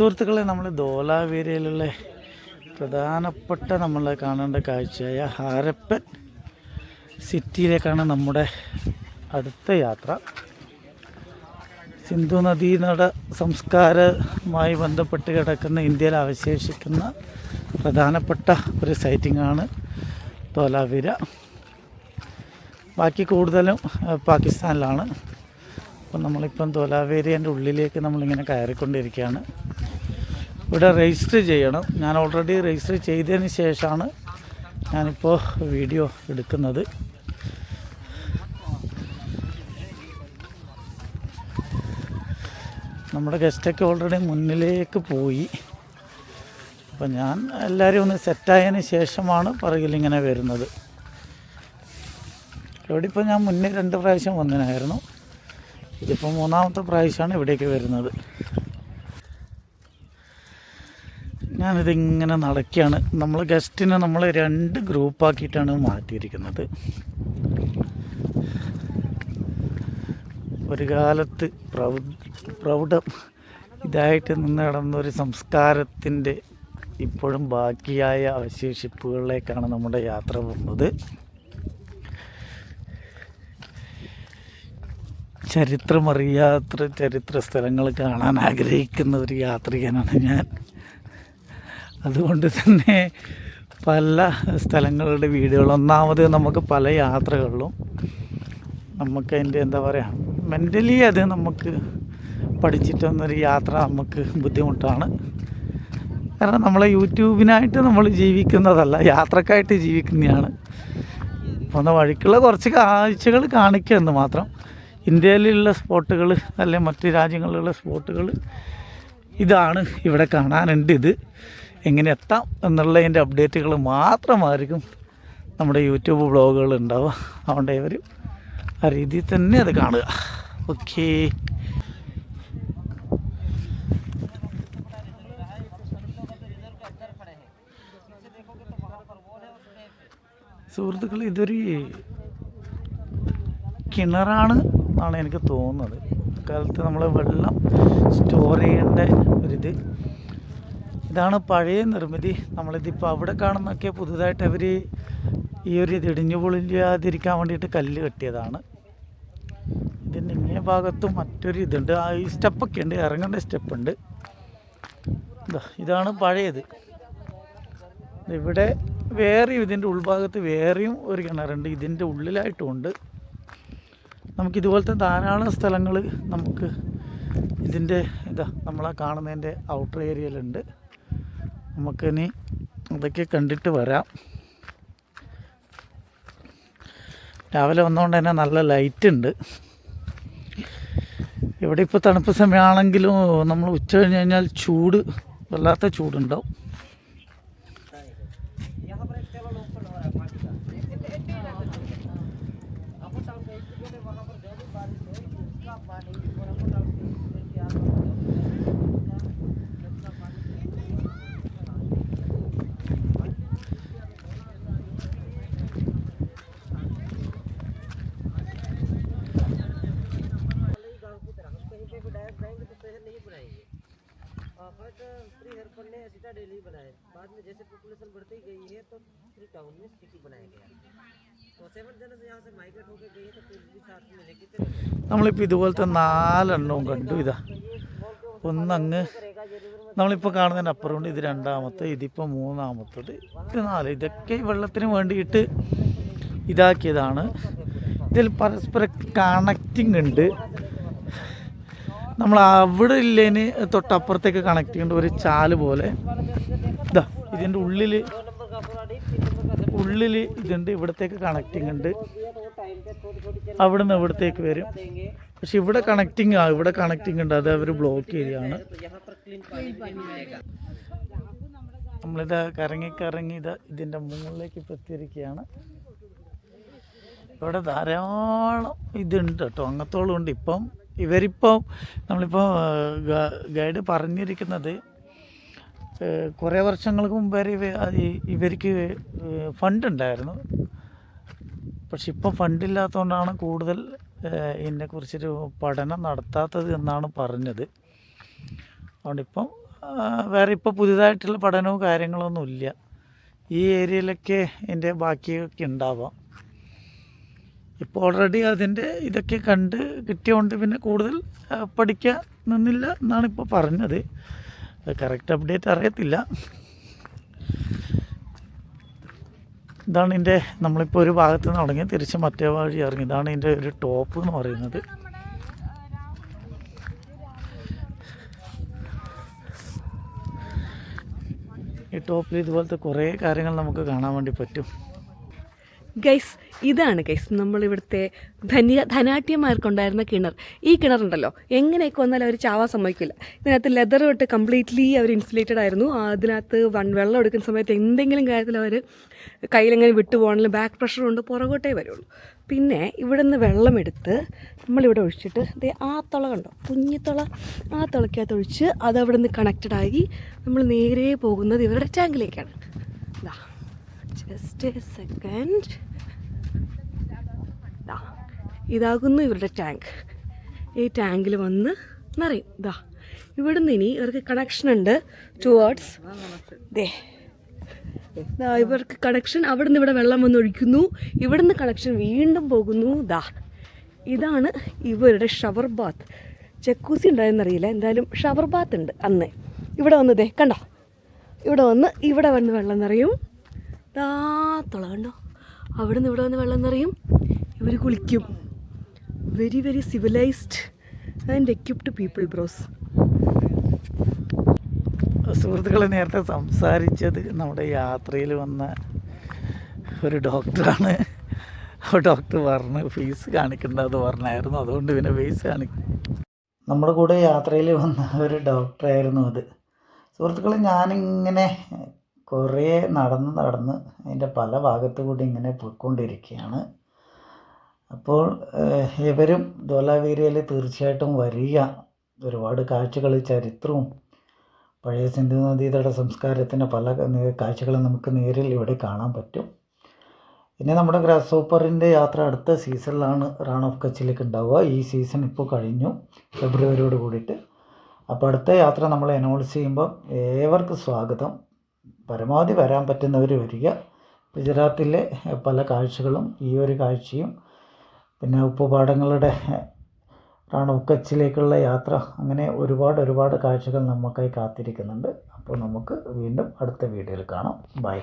സുഹൃത്തുക്കളെ നമ്മൾ ധോലാവീരയിലുള്ള പ്രധാനപ്പെട്ട നമ്മൾ കാണേണ്ട കാഴ്ചയായ ഹാരപ്പൻ സിറ്റിയിലേക്കാണ് നമ്മുടെ അടുത്ത യാത്ര. സിന്ധു നദീനട സംസ്കാരവുമായി ബന്ധപ്പെട്ട് കിടക്കുന്ന ഇന്ത്യയിൽ അവശേഷിക്കുന്ന പ്രധാനപ്പെട്ട ഒരു സൈറ്റിങ്ങാണ് തോലാവിര ബാക്കി കൂടുതലും പാകിസ്ഥാനിലാണ്. അപ്പം നമ്മളിപ്പം ധോലാവേരിയന്റെ ഉള്ളിലേക്ക് നമ്മളിങ്ങനെ കയറിക്കൊണ്ടിരിക്കുകയാണ്. ഇവിടെ രജിസ്റ്റർ ചെയ്യണം. ഞാൻ ഓൾറെഡി രജിസ്റ്റർ ചെയ്തതിന് ശേഷമാണ് ഞാനിപ്പോൾ വീഡിയോ എടുക്കുന്നത്. നമ്മുടെ ഗസ്റ്റൊക്കെ ഓൾറെഡി മുന്നിലേക്ക് പോയി. അപ്പം ഞാൻ എല്ലാവരും ഒന്ന് സെറ്റായതിന് ശേഷമാണ് പറകിലിങ്ങനെ വരുന്നത്. ഇവിടെ ഇപ്പോൾ ഞാൻ മുന്നേ രണ്ട് പ്രാവശ്യം വന്നതിനായിരുന്നു ഇതിപ്പോൾ മൂന്നാമത്തെ പ്രാവശ്യമാണ് ഇവിടേക്ക് വരുന്നത്. ഞാനിതിങ്ങനെ നടക്കുകയാണ്. നമ്മൾ ഗസ്റ്റിനെ നമ്മൾ രണ്ട് ഗ്രൂപ്പാക്കിയിട്ടാണ് മാറ്റിയിരിക്കുന്നത്. ഒരു കാലത്ത് പ്രൗ പ്രൗഢം ഇതായിട്ട് നിന്ന് കിടന്ന ഒരു സംസ്കാരത്തിന്റെ ഇപ്പോഴും ബാക്കിയായ അവശേഷിപ്പുകളിലേക്കാണ് നമ്മുടെ യാത്ര പോകുന്നത്. ചരിത്രമറിയാത്ത ചരിത്ര സ്ഥലങ്ങൾ കാണാൻ ആഗ്രഹിക്കുന്ന ഒരു യാത്രികനാണ് ഞാൻ. അതുകൊണ്ട് തന്നെ പല സ്ഥലങ്ങളുടെ വീടുകൾ ഒന്നാമത് നമുക്ക് പല യാത്രകളിലും നമുക്ക് അതിന്റെ എന്താ പറയുക മെന്റലി അത് നമുക്ക് പഠിച്ചിട്ട് വന്നൊരു യാത്ര നമുക്ക് ബുദ്ധിമുട്ടാണ്. കാരണം നമ്മളെ യൂട്യൂബിനായിട്ട് നമ്മൾ ജീവിക്കുന്നതല്ല യാത്രക്കായിട്ട് ജീവിക്കുന്നതാണ്. പോകുന്ന വഴിക്കുള്ള കുറച്ച് കാഴ്ചകൾ കാണിക്കുക എന്ന് മാത്രം. ഇന്ത്യയിലുള്ള സ്പോട്ടുകൾ അല്ലെങ്കിൽ മറ്റ് രാജ്യങ്ങളിലുള്ള സ്പോട്ടുകൾ ഇതാണ് ഇവിടെ കാണാനുണ്ട് ഇത് എങ്ങനെ എത്താം എന്നുള്ളതിന്റെ അപ്ഡേറ്റുകൾ മാത്രമായിരിക്കും നമ്മുടെ യൂട്യൂബ് ബ്ലോഗുകൾ ഉണ്ടാവുക. അതുകൊണ്ട് ഇവർ ആ രീതിയിൽ തന്നെ അത് കാണുക. ഓക്കേ സുഹൃത്തുക്കൾ ഇതൊരു കിണറാണ് എന്നാണ് എനിക്ക് തോന്നുന്നത്. കാലത്ത് നമ്മൾ വെള്ളം സ്റ്റോർ ചെയ്യേണ്ട ഒരിത് ഇതാണ് പഴയ നിർമ്മിതി. നമ്മളിതിപ്പോൾ അവിടെ കാണുന്നൊക്കെ പുതുതായിട്ട് അവർ ഈ ഒരു ഇത് ഇടിഞ്ഞു പൊളിയാതിരിക്കാൻ വേണ്ടിയിട്ട് കല്ല് കെട്ടിയതാണ്. ഇതിന്റെ ഇങ്ങേ ഭാഗത്ത് മറ്റൊരു ഇതുണ്ട്. ആ ഈ സ്റ്റെപ്പൊക്കെ ഉണ്ട്. ഇറങ്ങേണ്ട സ്റ്റെപ്പ് ഉണ്ട് ഇതാ ഇതാണ് പഴയത്. ഇവിടെ വേറെയും ഇതിന്റെ ഉൾഭാഗത്ത് വേറെയും ഒരു കിണറുണ്ട്. ഇതിന്റെ ഉള്ളിലായിട്ടുമുണ്ട് നമുക്കിതുപോലത്തെ ധാരാളം സ്ഥലങ്ങൾ നമുക്ക് ഇതിന്റെ ഇതാ നമ്മളാ കാണുന്നതിന്റെ ഔട്ടർ ഏരിയയിലുണ്ട്. നമുക്കിനി അതൊക്കെ കണ്ടിട്ട് വരാം. രാവിലെ വന്നുകൊണ്ട് തന്നെ നല്ല ലൈറ്റ് ഉണ്ട്. ഇവിടെ ഇപ്പോൾ തണുപ്പ് സമയമാണെങ്കിലും നമ്മൾ ഉച്ച കഴിഞ്ഞ് കഴിഞ്ഞാൽ ചൂട് വല്ലാത്ത ചൂടുണ്ടാവും. फर्स्ट फ्री हेरपन ने सिटाडेल ही बनाए बाद में जैसे पॉपुलेशन बढ़ती गई है तो फ्री टाउन में सिटी बनाया गया तो सेवन जनस यहाँ से माइग्रेट होकर गई है तो फिर भी साथ में लेके चले गए നമ്മളിപ്പോൾ ഇതുപോലത്തെ നാലെണ്ണവും കണ്ടു ഇതാ ഒന്നങ്ങ് रहेगा ये रिवर में നമ്മളിപ്പോൾ കാണുന്നതിന് അപ്പുറമുണ്ട് ഇത് രണ്ടാമത്തെ ഇതിപ്പോൾ മൂന്നാമത്തത് ഇത് നാല് ഇതൊക്കെ ഈ വെള്ളത്തിന് വേണ്ടിയിട്ട് ഇതാക്കിയതാണ് ഇതിൽ പരസ്പര കണക്റ്റിംഗ് ഉണ്ട് നമ്മൾ അവിടെ ഇല്ലേന് തൊട്ടപ്പുറത്തേക്ക് കണക്ട് ചെയ്യേണ്ട ഒരു ചാൽ പോലെ. ഇതാ ഇതിന്റെ ഉള്ളിൽ ഉള്ളിൽ ഇതുണ്ട് ഇവിടത്തേക്ക് കണക്റ്റിംഗ് ഉണ്ട്. അവിടെ നിന്ന് ഇവിടത്തേക്ക് വരും. പക്ഷെ ഇവിടെ കണക്റ്റിംഗ് ആ ഇവിടെ കണക്റ്റിംഗ് ഉണ്ട്. അത് അവർ ബ്ലോക്ക് ചെയ്യുകയാണ് നമ്മളിത് കറങ്ങി കറങ്ങി ഇത് ഇതിന്റെ മുകളിലേക്ക് ഇപ്പം എത്തിയിരിക്കുകയാണ്. ഇവിടെ ധാരാളം ഇതുണ്ട് കേട്ടോ. അങ്ങത്തോളം ഉണ്ട്. ഇപ്പം ഇവരിപ്പം നമ്മളിപ്പോൾ ഗൈഡ് പറഞ്ഞിരിക്കുന്നത് കുറേ വർഷങ്ങൾക്ക് മുമ്പ് വരെ ഇവ ഇവർക്ക് ഫണ്ട് ഉണ്ടായിരുന്നു. പക്ഷെ ഇപ്പം ഫണ്ടില്ലാത്തതുകൊണ്ടാണ് കൂടുതൽ ഇതിനെക്കുറിച്ചൊരു പഠനം നടത്താത്തത് എന്നാണ് പറഞ്ഞത്. അതുകൊണ്ട് ഇപ്പം വേറെ ഇപ്പോൾ പുതിയതായിട്ടുള്ള പഠനവും കാര്യങ്ങളൊന്നുമില്ല. ഈ ഏരിയയിലൊക്കെ എന്റെ ബാക്കിയൊക്കെ ഉണ്ടാവാം. ഇപ്പോൾ ഓൾറെഡി അതിന്റെ ഇതൊക്കെ കണ്ട് കിട്ടിയതുകൊണ്ട് പിന്നെ കൂടുതൽ പഠിക്കാൻ നിന്നില്ല എന്നാണ് ഇപ്പോൾ പറഞ്ഞത്. കറക്റ്റ് അപ്ഡേറ്റ് അറിയത്തില്ല. ഇതാണ് ഇതിന്റെ നമ്മളിപ്പോൾ ഒരു ഭാഗത്ത് നിന്ന് തുടങ്ങി തിരിച്ച് മറ്റേ വഴി ഇറങ്ങി. ഇതാണ് ഇതിന്റെ ഒരു ടോപ്പ് എന്ന് പറയുന്നത്. ഈ ടോപ്പിൽ ഇതുപോലത്തെ കുറേ കാര്യങ്ങൾ നമുക്ക് കാണാൻ വേണ്ടി പറ്റും. ഗൈസ് ഇതാണ് ഗൈസ് നമ്മളിവിടുത്തെ ധന്യ ധനാട്യന്മാർക്കുണ്ടായിരുന്ന കിണർ. ഈ കിണറുണ്ടല്ലോ എങ്ങനെയൊക്കെ വന്നാലും അവർ ചാവാൻ സമ്മതിക്കില്ല. ഇതിനകത്ത് ലെതർ തൊട്ട് കംപ്ലീറ്റ്ലി അവർ ഇൻസുലേറ്റഡ് ആയിരുന്നു. അതിനകത്ത് വൺ വെള്ളം എടുക്കുന്ന സമയത്ത് എന്തെങ്കിലും കാര്യത്തിൽ അവർ കയ്യിലെങ്ങനെ വിട്ടുപോകണമെങ്കിലും ബാക്ക് പ്രഷർ കൊണ്ട് പുറകോട്ടേ വരുള്ളൂ. പിന്നെ ഇവിടെ നിന്ന് വെള്ളമെടുത്ത് നമ്മളിവിടെ ഒഴിച്ചിട്ട് അതേ ആ തുള കണ്ടോ? കുഞ്ഞിത്തുള ആ തുളയ്ക്കകത്ത് ഒഴിച്ച് അത് അവിടെ നിന്ന് കണക്റ്റഡ് ആയി നമ്മൾ നേരെ പോകുന്നത് ഇവരുടെ ടാങ്കിലേക്കാണ് ഇതാ ജസ്റ്റ് സെക്കൻഡ് ഇതാകുന്നു ഇവരുടെ ടാങ്ക് ഈ ടാങ്കിൽ വന്ന് നിറയും. ഇതാ ഇവിടുന്ന് ഇനി ഇവർക്ക് കണക്ഷൻ ഉണ്ട് ടുവേർഡ്സ് ദേ. ഇവർക്ക് കണക്ഷൻ അവിടുന്ന് ഇവിടെ വെള്ളം വന്ന് ഒഴിക്കുന്നു. ഇവിടുന്ന് കണക്ഷൻ വീണ്ടും പോകുന്നു. ദാ ഇതാണ് ഇവരുടെ ഷവർ ബാത്ത് ചെക്കൂസി ഉണ്ടായെന്ന് അറിയില്ല. എന്തായാലും ഷവർ ബാത്ത് ഉണ്ട് അന്ന്. ഇവിടെ വന്നതേ കണ്ടോ? ഇവിടെ വന്ന് ഇവിടെ വന്ന് വെള്ളം നിറയും. ദാ തുള കണ്ടോ? അവിടെ നിന്ന് ഇവിടെ വന്ന് വെള്ളം നിറയും. ഇവർ കുളിക്കും. Very very civilised and equipped people bros സുഹൃത്തുക്കളെ നേരത്തെ സംസാരിച്ചത് നമ്മുടെ യാത്രയിൽ വന്ന ഒരു ഡോക്ടറാണ്. ആ ഡോക്ടർ പറഞ്ഞ് ഫീസ് കാണിക്കേണ്ടത് പറഞ്ഞായിരുന്നു. അതുകൊണ്ട് പിന്നെ ഫീസ് കാണിക്കും നമ്മുടെ കൂടെ യാത്രയിൽ വന്ന ഒരു ഡോക്ടറായിരുന്നു അത്. സുഹൃത്തുക്കളെ ഞാനിങ്ങനെ കുറേ നടന്ന് നടന്ന് അതിന്റെ പല ഭാഗത്തു കൂടി ഇങ്ങനെ പോയിക്കൊണ്ടിരിക്കുകയാണ്. അപ്പോൾ ഇവരും ധോലാവീരയിൽ തീർച്ചയായിട്ടും വരിക. ഒരുപാട് കാഴ്ചകൾ ചരിത്രവും പഴയ സിന്ധു നദീതട സംസ്കാരത്തിന്റെ പല കാഴ്ചകളും നമുക്ക് നേരിൽ ഇവിടെ കാണാൻ പറ്റും. പിന്നെ നമ്മുടെ ഗ്രാസ് സൂപ്പറിന്റെ യാത്ര അടുത്ത സീസണിലാണ് റാൺ ഓഫ് കച്ചിലേക്ക് ഉണ്ടാവുക. ഈ സീസൺ ഇപ്പോൾ കഴിഞ്ഞു ഫെബ്രുവരിയോട് കൂടിയിട്ട്. അപ്പോൾ അടുത്ത യാത്ര നമ്മൾ അനൗൺസ് ചെയ്യുമ്പോൾ ഏവർക്കും സ്വാഗതം. പരമാവധി വരാൻ പറ്റുന്നവർ വരിക. ഗുജറാത്തിലെ പല കാഴ്ചകളും ഈ ഒരു കാഴ്ചയും പിന്നെ ഉപ്പുപാടങ്ങളുടെ റാണുക്കച്ചിലേക്കുള്ള യാത്ര അങ്ങനെ ഒരുപാട് ഒരുപാട് കാഴ്ചകൾ നമുക്കായി കാത്തിരിക്കുന്നുണ്ട്. അപ്പോൾ നമുക്ക് വീണ്ടും അടുത്ത വീഡിയോയിൽ കാണാം. ബൈ.